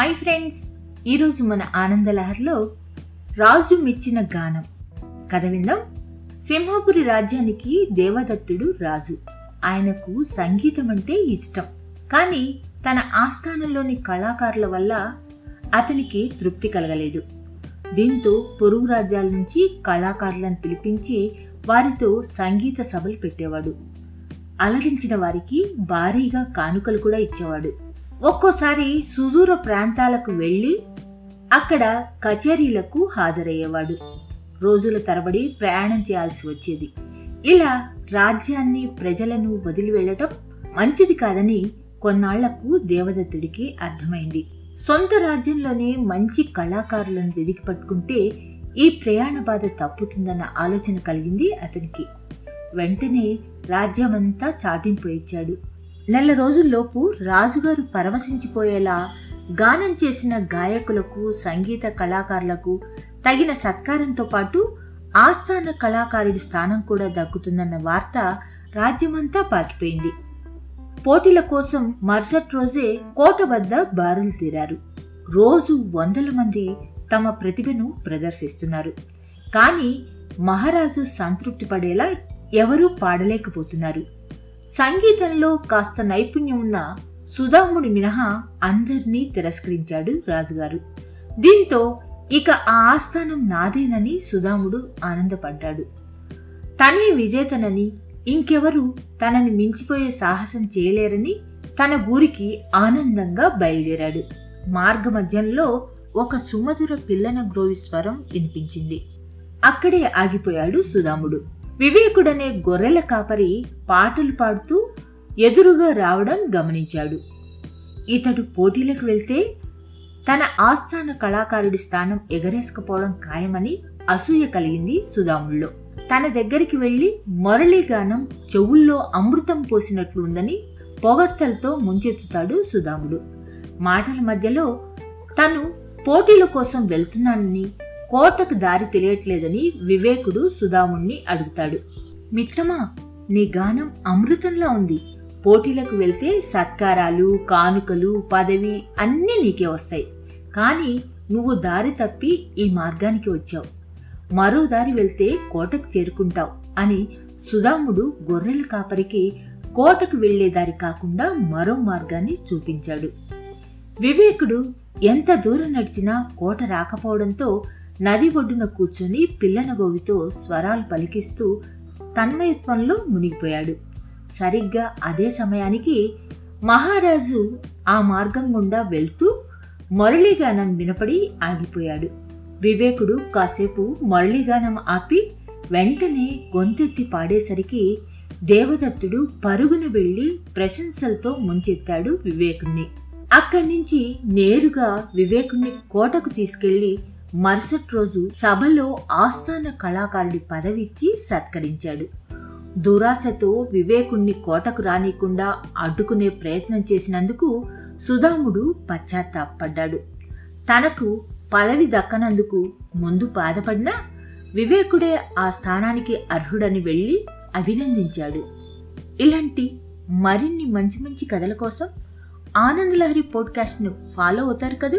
Hi friends. ఈరోజు మన ఆనందలహర్లో రాజు మెచ్చిన గానం. కథ విందాం. సింహాపురి రాజ్యానికి దేవదత్తుడు రాజు. ఆయనకు సంగీతం అంటే ఇష్టం. కానీ తన ఆస్థానంలోని కళాకారుల వల్ల అతనికి తృప్తి కలగలేదు. దీంతో పొరుగు రాజ్యాల నుంచి కళాకారులను పిలిపించి వారితో సంగీత సభలు పెట్టేవాడు. అలరించిన వారికి భారీగా కానుకలు కూడా ఇచ్చేవాడు. ఒక్కోసారి సుదూర ప్రాంతాలకు వెళ్ళి అక్కడ కచేరీలకు హాజరయ్యేవాడు. రోజుల తరబడి ప్రయాణం చేయాల్సి వచ్చేది. ఇలా రాజ్యాన్ని ప్రజలను వదిలి వెళ్ళటం మంచిది కాదని కొన్నాళ్ళకు దేవదత్తుడికి అర్థమైంది. సొంత రాజ్యంలోనే మంచి కళాకారులను వెదికి పట్టుకుంటే ఈ ప్రయాణ బాధ తప్పుతుందన్న ఆలోచన కలిగింది అతనికి. వెంటనే రాజ్యమంతా చాటింపు ఇచ్చాడు నెల రోజుల్లోపు రాజుగారు పరవశించిపోయేలా గానం చేసిన గాయకులకు సంగీత కళాకారులకు తగిన సత్కారంతో పాటు ఆస్థాన కళాకారుడి స్థానం కూడా దక్కుతుందన్న వార్త రాజ్యమంతా పాకిపోయింది. పోటీల కోసం మరుసటి రోజే కోట వద్ద బారులు తీరారు. రోజు వందల మంది తమ ప్రతిభను ప్రదర్శిస్తున్నారు. కానీ మహారాజు సంతృప్తి పడేలా ఎవరూ పాడలేకపోతున్నారు. సంగీతంలో కాస్త నైపుణ్యం ఉన్న సుధాముడి మినహా అందరినీ తిరస్కరించాడు రాజుగారు. దీంతో ఇక ఆ ఆస్థానం నాదేనని సుధాముడు ఆనందపడ్డాడు. తనే విజేతనని ఇంకెవరు తనని మించిపోయే సాహసం చేయలేరని తన ఊరికి ఆనందంగా బయలుదేరాడు. మార్గమధ్యంలో ఒక సుమధుర పిల్లన గ్రోవి స్వరం వినిపించింది. అక్కడే ఆగిపోయాడు సుధాముడు. వివేకుడనే గొర్రెల కాపరి పాటలు పాడుతూ ఎదురుగా రావడం గమనించాడు. ఇతడు పోటీలకు వెళ్తే తన ఆస్థాన కళాకారుడి స్థానం ఎగరేసుకుపోవడం ఖాయమని అసూయ కలిగింది సుధాముల్లో తన దగ్గరికి వెళ్ళి మురళీగానం చెవుల్లో అమృతం పోసినట్లు ఉందని పొగడ్తలతో ముంచెత్తుతాడు సుధాముడు. మాటల మధ్యలో తను పోటీల కోసం వెళ్తున్నానని కోటకు దారి తెలియట్లేదని వివేకుడు సుధాముణ్ణి అడుగుతాడు. మిత్రమా నీ గానం అమృతంలా ఉంది. పోటీలకు వెళ్తే సత్కారాలు కానుకలు పదవి అన్నీ నీకే వస్తాయి. కానీ నువ్వు దారి తప్పి ఈ మార్గానికి వచ్చావు. మరో దారి వెళ్తే కోటకు చేరుకుంటావు అని సుధాముడు గొర్రెల కాపరికి కోటకు వెళ్ళే దారి కాకుండా మరో మార్గాన్ని చూపించాడు. వివేకుడు ఎంత దూరం నడిచినా కోట రాకపోవడంతో నది ఒడ్డున కూర్చొని పిల్లనగోవితో స్వరాలు పలికిస్తూ తన్మయత్వంలో మునిగిపోయాడు. సరిగ్గా అదే సమయానికి మహారాజు ఆ మార్గం గుండా వెళ్తూ మురళీగానం వినపడి ఆగిపోయాడు. వివేకుడు కాసేపు మురళీగానం ఆపి వెంటనే గొంతెత్తి పాడేసరికి దేవదత్తుడు పరుగున వెళ్ళి ప్రశంసలతో ముంచెత్తాడు వివేకుణ్ణి. అక్కడి నుంచి నేరుగా వివేకుణ్ణి కోటకు తీసుకెళ్ళి మరుసటి రోజు సభలో ఆస్థాన కళాకారుడి పదవిచ్చి సత్కరించాడు. దురాశతో వివేకుణ్ణి కోటకు రానికుండా అడ్డుకునే ప్రయత్నం చేసినందుకు సుధాముడు పశ్చాత్తాపడ్డాడు. తనకు పదవి దక్కనందుకు ముందు బాధపడినా వివేకుడే ఆ స్థానానికి అర్హుడని వెళ్ళి అభినందించాడు. ఇలాంటి మరిన్ని మంచి మంచి కథల కోసం ఆనందలహరి పాడ్కాస్ట్ను ఫాలో అవుతారు కదా?